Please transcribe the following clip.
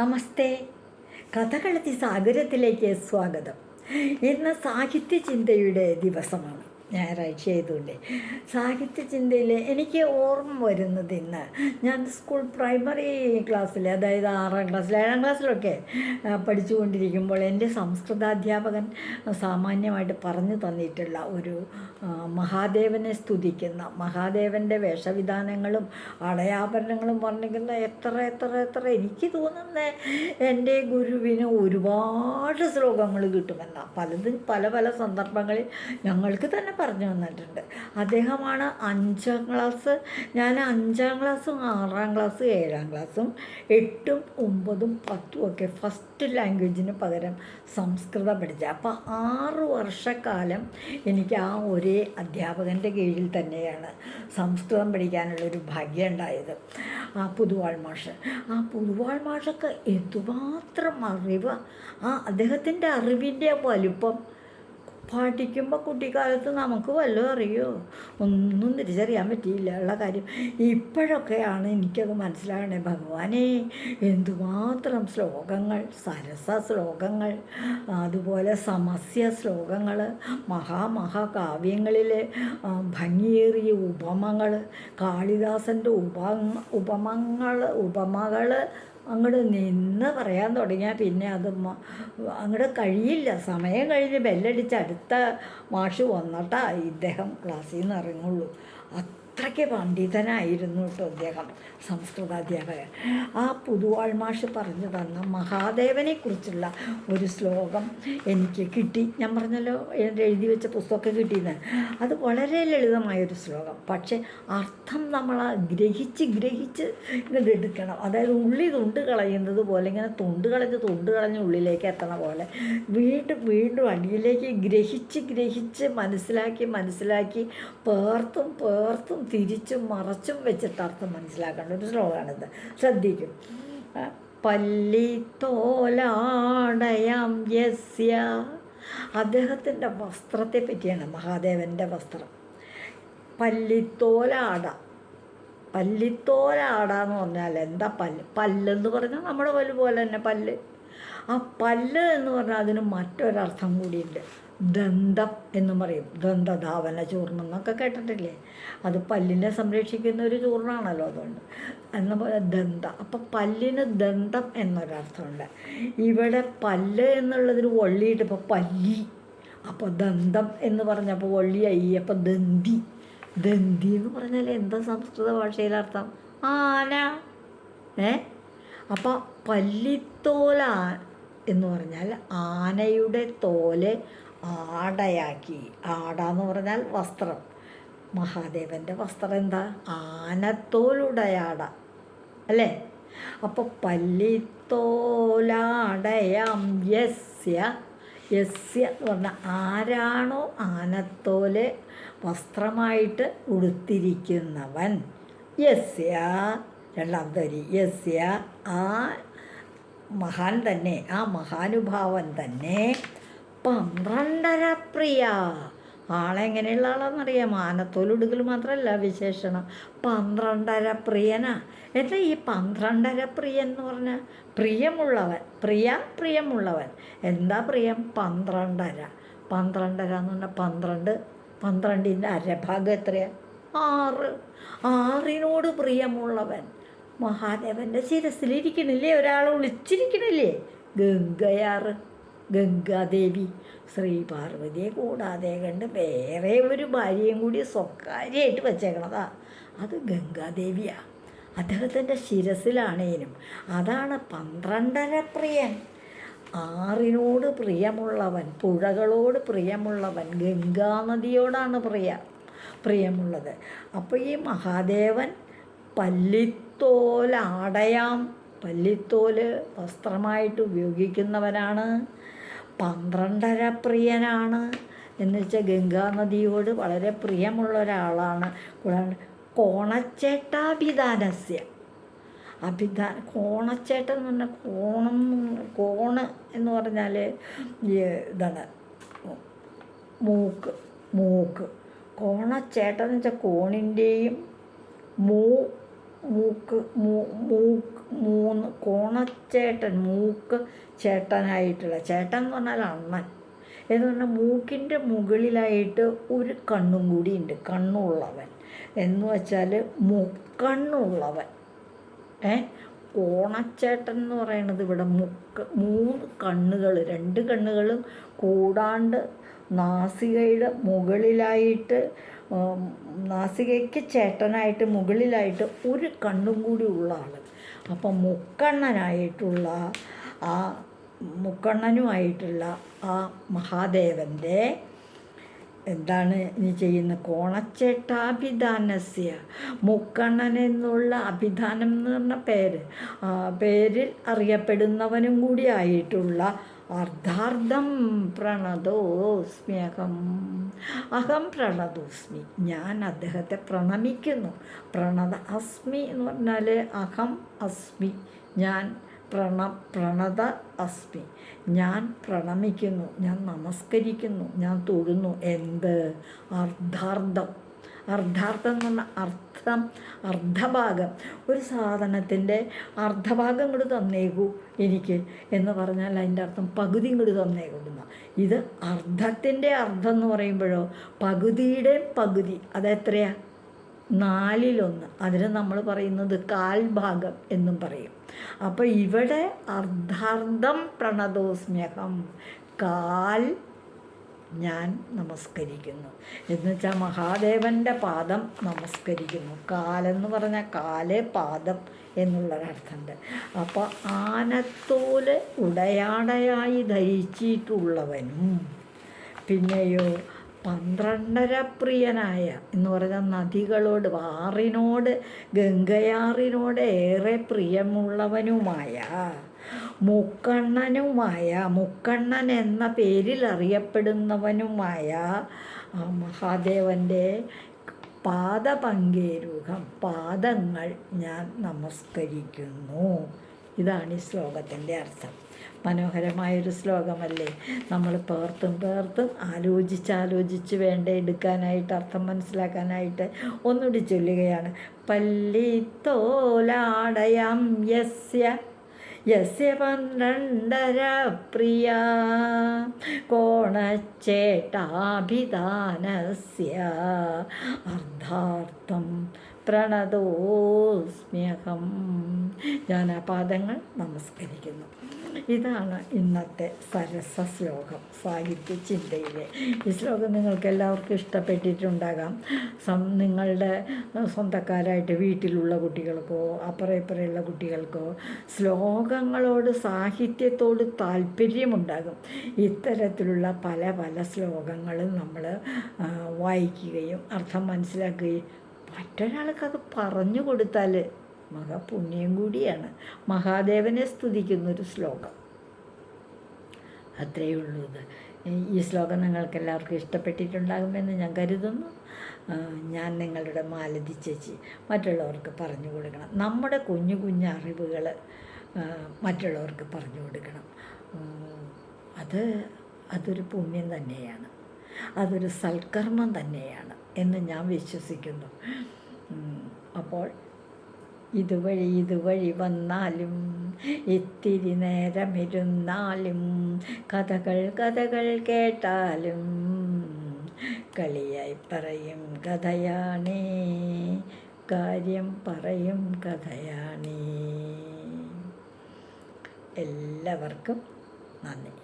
നമസ്തേ. കഥകളത്തി സാഗരത്തിലേക്ക് സ്വാഗതം. ഇന്ന് സാഹിത്യ ചിന്തയുടെ ദിവസമാണ്. ഞായറാഴ്ച ആയതുകൊണ്ട്. സാഹിത്യ ചിന്തയിൽ എനിക്ക് ഓർമ്മ വരുന്നത് ഇന്ന്. ഞാൻ സ്കൂൾ പ്രൈമറി ക്ലാസ്സിൽ അതായത് ആറാം ക്ലാസ്സിൽ ഏഴാം ക്ലാസ്സിലൊക്കെ പഠിച്ചുകൊണ്ടിരിക്കുമ്പോൾ എന്റെ സംസ്കൃതാധ്യാപകൻ സാമാന്യമായിട്ട് പറഞ്ഞു തന്നിട്ടുള്ള ഒരു മഹാദേവനെ സ്തുതിക്കുന്ന മഹാദേവന്റെ വേഷവിധാനങ്ങളും അടയാഭരണങ്ങളും വർണിക്കുന്ന എത്ര എത്ര എത്ര എനിക്ക് തോന്നുന്ന എന്റെ ഗുരുവിന് ഒരുപാട് ശ്ലോകങ്ങൾ കിട്ടുമെന്ന. പലതും പല പല സന്ദർഭങ്ങളിൽ ഞങ്ങൾക്ക് തന്നെ പറഞ്ഞു തന്നിട്ടുണ്ട് അദ്ദേഹമാണ് അഞ്ചാം ക്ലാസ് ഞാൻ അഞ്ചാം ക്ലാസ്സും ആറാം ക്ലാസ്സും ഏഴാം ക്ലാസ്സും എട്ടും ഒമ്പതും പത്തും ഒക്കെ ഫസ്റ്റ് ലാംഗ്വേജിന് പകരം സംസ്കൃതം പഠിച്ചത്. അപ്പോൾ ആറ് വർഷക്കാലം എനിക്ക് ആ ഒരേ അധ്യാപകന്റെ കീഴിൽ തന്നെയാണ് സംസ്കൃതം പഠിക്കാനുള്ളൊരു ഭാഗ്യം ഉണ്ടായത്. ആ പുതുവാൾ മാഷ്. ആ പുതുവാൾ മാഷൊക്കെ എന്തുമാത്രം അറിവ് ആ അദ്ദേഹത്തിന്റെ അറിവിന്റെ വലുപ്പം പഠിക്കുമ്പോൾ കുട്ടിക്കാലത്ത് നമുക്ക് വല്ലതും അറിയോ? ഒന്നും തിരിച്ചറിയാൻ പറ്റിയില്ല. ഉള്ള കാര്യം. ഇപ്പോഴൊക്കെയാണ് എനിക്കത് മനസ്സിലാകണേ. ഭഗവാനെ എന്തുമാത്രം ശ്ലോകങ്ങൾ സരസ ശ്ലോകങ്ങൾ അതുപോലെ സമസ്യ ശ്ലോകങ്ങൾ മഹാമഹാകാവ്യങ്ങളിലെ ഭംഗിയേറിയ ഉപമകൾ കാളിദാസന്റെ ഉപ ഉപമങ്ങൾ ഉപമകൾ അങ്ങോട്ട് നിന്ന് പറയാൻ തുടങ്ങിയാൽ പിന്നെ അത് അങ്ങോട്ട് കഴിയില്ല. സമയം കഴിഞ്ഞ് ബെല്ലടിച്ച് അടുത്ത മാഷ് വന്നിട്ടാ ഇദ്ദേഹം ക്ലാസ്സിൽ നിന്ന് ഇറങ്ങുള്ളൂ. അത്രയ്ക്ക് പണ്ഡിതനായിരുന്നു കേട്ടോ അദ്ദേഹം സംസ്കൃതാധ്യാപകൻ. ആ പുതുവാൾ മാഷ് പറഞ്ഞു തന്ന മഹാദേവനെക്കുറിച്ചുള്ള ഒരു ശ്ലോകം എനിക്ക് കിട്ടി. ഞാൻ പറഞ്ഞല്ലോ എന്റെ എഴുതി വെച്ച പുസ്തകമൊക്കെ കിട്ടിയെന്ന്. അത് വളരെ ലളിതമായൊരു ശ്ലോകം. പക്ഷേ അർത്ഥം നമ്മൾ ഗ്രഹിച്ച് ഗ്രഹിച്ച് ഇങ്ങനെ എടുക്കണം. അതായത് ഉള്ളി തൊണ്ട് കളയുന്നത് പോലെ ഇങ്ങനെ തൊണ്ട് കളഞ്ഞ് തൊണ്ട് കളഞ്ഞ് ഉള്ളിലേക്ക് എത്തണ പോലെ വീണ്ടും വീണ്ടും അടിയിലേക്ക് ഗ്രഹിച്ച് ഗ്രഹിച്ച് മനസ്സിലാക്കി മനസ്സിലാക്കി പേർത്തും പേർത്തും തിരിച്ചും മറച്ചും വെച്ചിട്ട് അർത്ഥം മനസ്സിലാക്കേണ്ട ഒരു ശ്ലോകമാണിത് ശ്രദ്ധിക്കും. പല്ലി പല്ലിത്തോലാടയാം യസ്യ. അദ്ദേഹത്തിന്റെ വസ്ത്രത്തെ പറ്റിയാണ് മഹാദേവന്റെ വസ്ത്രം. പല്ലിത്തോലാട പല്ലിത്തോലാട എന്ന് പറഞ്ഞാൽ എന്താ പല്ല്? പല്ലെന്ന് പറഞ്ഞാൽ നമ്മുടെ പല്ല് പോലെ തന്നെ പല്ല്. ആ പല്ല് എന്ന് പറഞ്ഞാൽ അതിന് മറ്റൊരർത്ഥം കൂടിയുണ്ട്. ദന്തം എന്നും പറയും. ദന്തധാവന ചൂർണം എന്നൊക്കെ കേട്ടിട്ടില്ലേ? അത് പല്ലിനെ സംരക്ഷിക്കുന്ന ഒരു ചൂർണമാണല്ലോ അതുകൊണ്ട്. എന്ന പോലെ ദന്ത അപ്പം പല്ലിന് ദന്തം എന്നൊരർത്ഥമുണ്ട്. ഇവിടെ പല്ല് എന്നുള്ളതിന് വള്ളിയിട്ട് ഇപ്പോൾ പല്ലി. അപ്പോൾ ദന്തം എന്ന് പറഞ്ഞപ്പോൾ വള്ളിയായി അപ്പോൾ ദന്തി. ദന്തി എന്ന് പറഞ്ഞാൽ എന്താ സംസ്കൃത ഭാഷയിലർത്ഥം ആന. ഏ? അപ്പോൾ പല്ലിത്തോല എന്ന് പറഞ്ഞാൽ ആനയുടെ തോൽ ആടയാക്കി. ആട എന്ന് പറഞ്ഞാൽ വസ്ത്രം. മഹാദേവന്റെ വസ്ത്രം എന്താ? ആനത്തോലുടയാട അല്ലേ? അപ്പോൾ പല്ലിത്തോലാടയാം യസ്യ. യസ്യ എന്ന് പറഞ്ഞാൽ ആരാണോ ആനത്തോൽ വസ്ത്രമായിട്ട് ഉടുത്തിരിക്കുന്നവൻ. യസ്യ. രണ്ടാമത്തെ വരി യസ്യ. ആ മഹാൻ തന്നെ ആ മഹാനുഭാവൻ തന്നെ പന്ത്രണ്ടര പ്രിയ. ആളെങ്ങനെയുള്ള ആളാണെന്നറിയാം. ആനത്തോലുടുക്കൽ മാത്രമല്ല വിശേഷണം. പന്ത്രണ്ടര പ്രിയനാ. എന്താ ഈ പന്ത്രണ്ടര പ്രിയ എന്ന് പറഞ്ഞാൽ പ്രിയമുള്ളവൻ. പ്രിയ പ്രിയമുള്ളവൻ. എന്താ പ്രിയം? പന്ത്രണ്ടര. പന്ത്രണ്ടര എന്ന് പറഞ്ഞാൽ പന്ത്രണ്ട്. പന്ത്രണ്ടിന്റെ അരഭാഗം എത്രയാണ് ആറ്. ആറിനോട് പ്രിയമുള്ളവൻ. മഹാദേവന്റെ ശിരസിലിരിക്കണില്ലേ ഒരാൾ വിളിച്ചിരിക്കണില്ലേ ഗംഗയാറ്. ഗംഗാദേവി. ശ്രീ പാർവതിയെ കൂടാതെ കണ്ട് വേറെ ഒരു ഭാര്യയും കൂടി സ്വകാര്യമായിട്ട് വെച്ചേക്കണതാ. അത് ഗംഗാദേവിയാ. അദ്ദേഹത്തിന്റെ ശിരസിലാണേനും. അതാണ് പന്ത്രണ്ടര പ്രിയൻ. ആറിനോട് പ്രിയമുള്ളവൻ പുഴകളോട് പ്രിയമുള്ളവൻ ഗംഗാനദിയോടാണ് പ്രിയ പ്രിയമുള്ളത്. അപ്പോൾ ഈ മഹാദേവൻ പല്ലിത്തോലാടയാം. പല്ലിത്തോൽ വസ്ത്രമായിട്ട് ഉപയോഗിക്കുന്നവനാണ്. പന്ത്രണ്ടര പ്രിയനാണ്. എന്ന് വെച്ചാൽ ഗംഗാനദിയോട് വളരെ പ്രിയമുള്ള ഒരാളാണ്. കൂടാണ്ട് കോണച്ചേട്ടാഭിധാനസ്യ. അഭിധാ കോണച്ചേട്ടൻ എന്ന് പറഞ്ഞാൽ കോണം കോണ് എന്ന് പറഞ്ഞാൽ ഇതാണ്. മൂക്ക് മൂക്ക്. കോണച്ചേട്ടൻ എന്ന് വെച്ചാൽ കോണിന്റെയും മൂ മൂക്ക് മൂ മൂക്ക്. മൂന്ന് കോണച്ചേട്ടൻ മൂക്ക് ചേട്ടനായിട്ടുള്ള ചേട്ടൻ എന്ന് പറഞ്ഞാൽ അണ്ണൻ. എന്ന് പറഞ്ഞാൽ മൂക്കിന്റെ മുകളിലായിട്ട് ഒരു കണ്ണും കൂടി ഉണ്ട്. കണ്ണുള്ളവൻ. എന്ന് വെച്ചാൽ മുക്കണ്ണുള്ളവൻ ഏ? കോണച്ചേട്ടൻ എന്ന് പറയുന്നത് ഇവിടെ മുക്ക് മൂന്ന് കണ്ണുകൾ രണ്ട് കണ്ണുകളും കൂടാണ്ട് നാസികയുടെ മുകളിലായിട്ട് നാസികയ്ക്ക് ചേട്ടനായിട്ട് മുകളിലായിട്ട് ഒരു കണ്ണും കൂടി ഉള്ള ആൾ അപ്പം മുക്കണ്ണനായിട്ടുള്ള ആ മുക്കണ്ണനുമായിട്ടുള്ള ആ മഹാദേവന്റെ എന്താണ് ഇനി ചെയ്യുന്ന കോണച്ചേട്ടാഭിധാനസ്യ. മുക്കണ്ണൻ എന്നുള്ള അഭിധാനം എന്ന് പറഞ്ഞ പേര്. പേരിൽ അറിയപ്പെടുന്നവനും കൂടി ആയിട്ടുള്ള അർദ്ധാർത്ഥം പ്രണതോസ്മി അഹം അഹം പ്രണതോസ്മി ഞാൻ അദ്ദേഹത്തെ പ്രണമിക്കുന്നു. പ്രണത അസ്മി എന്ന് പറഞ്ഞാൽ അഹം അസ്മി. ഞാൻ പ്രണ പ്രണത അസ്മി. ഞാൻ പ്രണമിക്കുന്നു. ഞാൻ നമസ്കരിക്കുന്നു. ഞാൻ തൊഴുന്നു. എന്ത്? അർദ്ധാർത്ഥം അർദ്ധാർത്ഥം എന്ന് പറഞ്ഞാൽ അർത്ഥം അർദ്ധഭാഗം. ഒരു സാധനത്തിന്റെ അർദ്ധഭാഗം കൂടി തന്നേക്കൂ എനിക്ക് എന്ന് പറഞ്ഞാൽ അതിന്റെ അർത്ഥം പകുതി കൂടി തന്നേക്കുന്ന ഇത് അർദ്ധത്തിന്റെ അർത്ഥം എന്ന് പറയുമ്പോഴോ പകുതിയുടെ പകുതി അതെത്രയാ നാലിലൊന്ന്. അതിന് നമ്മൾ പറയുന്നത് കാൽഭാഗം എന്നും പറയും. അപ്പോൾ ഇവിടെ അർദ്ധാർദ്ധം പ്രണതോസ്മ്യഹം. കാൽ ഞാൻ നമസ്കരിക്കുന്നു. എന്നുവെച്ചാൽ മഹാദേവന്റെ പാദം നമസ്കരിക്കുന്നു. കാലെന്ന് പറഞ്ഞാൽ കാൽ പാദം എന്നുള്ളൊരർത്ഥമുണ്ട്. അപ്പോൾ ആനത്തോൽ ഉടയാടയായി ധരിച്ചിട്ടുള്ളവനും പിന്നെയോ പന്ത്രണ്ടര പ്രിയനായ എന്ന് പറഞ്ഞാൽ നദികളോട് ആറിനോട് ഗംഗയാറിനോട് ഏറെ പ്രിയമുള്ളവനുമായ മുക്കണ്ണനുമായ മുക്കണ്ണൻ എന്ന പേരിൽ അറിയപ്പെടുന്നവനുമായ മഹാദേവന്റെ പാദപങ്കേരുകം പാദങ്ങൾ ഞാൻ നമസ്കരിക്കുന്നു. ഇതാണ് ഈ ശ്ലോകത്തിന്റെ അർത്ഥം. മനോഹരമായൊരു ശ്ലോകമല്ലേ? നമ്മൾ പേർത്തും പേർത്തും ആലോചിച്ചാലോചിച്ച് വേണ്ട എടുക്കാനായിട്ട് അർത്ഥം മനസ്സിലാക്കാനായിട്ട് ഒന്നുകൂടി ചൊല്ലുകയാണ്. പല്ലിത്തോലാടയം യസ്യ യസ്യ പ്രിയ. കോണച്ചേട്ടാഭിധാനസ്യ അർദ്ധാർത്ഥം പ്രണതോസ്മ്യഹം. ഞാൻ ആ പാദങ്ങൾ നമസ്കരിക്കുന്നു. ഇതാണ് ഇന്നത്തെ സരസ ശ്ലോകം സാഹിത്യ ചിന്തയിലെ ഈ ശ്ലോകം നിങ്ങൾക്ക് എല്ലാവർക്കും ഇഷ്ടപ്പെട്ടിട്ടുണ്ടാകാം നിങ്ങളുടെ സ്വന്തക്കാരായിട്ട് വീട്ടിലുള്ള കുട്ടികൾക്കോ അപ്പുറം ഇപ്പുറമുള്ള കുട്ടികൾക്കോ ശ്ലോകങ്ങളോട് സാഹിത്യത്തോട് താല്പര്യമുണ്ടാകും. ഇത്തരത്തിലുള്ള പല പല ശ്ലോകങ്ങളും നമ്മൾ വായിക്കുകയും അർത്ഥം മനസ്സിലാക്കുകയും മറ്റൊരാൾക്ക് അത് പറഞ്ഞു കൊടുത്താൽ മഹാപുണ്യം കൂടിയാണ്. മഹാദേവനെ സ്തുതിക്കുന്നൊരു ശ്ലോകം. അത്രയേ ഉള്ളൂ ഇത്. ഈ ശ്ലോകം നിങ്ങൾക്ക് എല്ലാവർക്കും ഇഷ്ടപ്പെട്ടിട്ടുണ്ടാകുമെന്ന് ഞാൻ കരുതുന്നു. ഞാൻ നിങ്ങളുടെ മാലതി ചേച്ചി മറ്റുള്ളവർക്ക് പറഞ്ഞു കൊടുക്കണം. നമ്മുടെ കുഞ്ഞു കുഞ്ഞു അറിവുകൾ മറ്റുള്ളവർക്ക് പറഞ്ഞു കൊടുക്കണം. അത് അതൊരു പുണ്യം തന്നെയാണ്. അതൊരു സൽക്കർമ്മം തന്നെയാണ് എന്ന് ഞാൻ വിശ്വസിക്കുന്നു. അപ്പോൾ ഇതുവഴി ഇതുവഴി വന്നാലും ഇത്തിരി നേരമിരുന്നാലും കഥകൾ കഥകൾ കേട്ടാലും കളിയായി പറയും കഥയാണേ കാര്യം പറയും കഥയാണേ. എല്ലാവർക്കും നന്ദി.